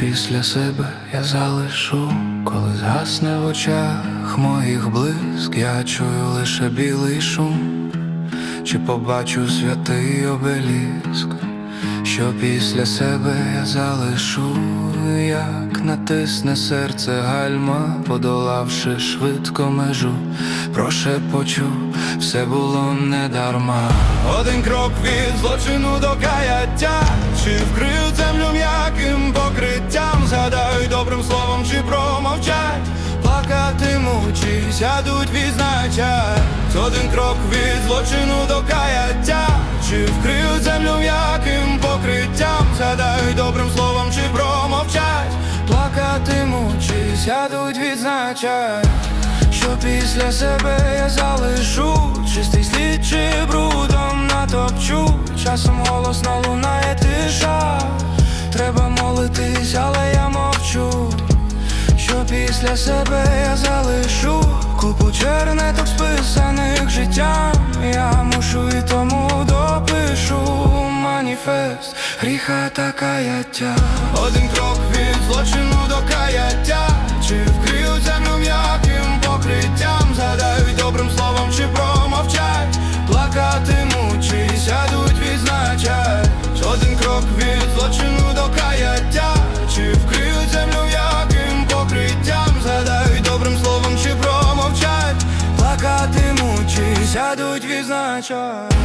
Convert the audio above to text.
після себе я залишу, коли згасне в очах моїх блиск, я чую лише білий шум, чи побачу святий обеліск, що після себе я залишу, як натисне серце гальма, подолавши швидко межу, прошепочу, все було не дарма. Один крок від злочину до каяття, чи вкрив землю м'яким покриттям, згадають добрим словом, чи промовчать, плакатимуть, чи сядуть відзначать. Один крок від злочину до каяття, чи вкрив землю м'яким покриттям, згадають добрим словом, чи промовчать, плакатимуть, чи сядуть відзначать. Що після себе я залишу, чистий слід чи брудом натопчу, часом голосно лунає тиша, треба молитись, але я мовчу. Що після себе я залишу, маніфест, гріха та каяття. Один крок від злочину до каяття, чи вкриють землю м'яким покриттям, згадають добрим словом, чи промовчать, плакатимуть, чи сядуть відзначать. Один крок від злочину до каяття, чи вкриють землю м'яким покриттям, згадають добрим словом, чи промовчать, плакатимуть, чи сядуть відзначать.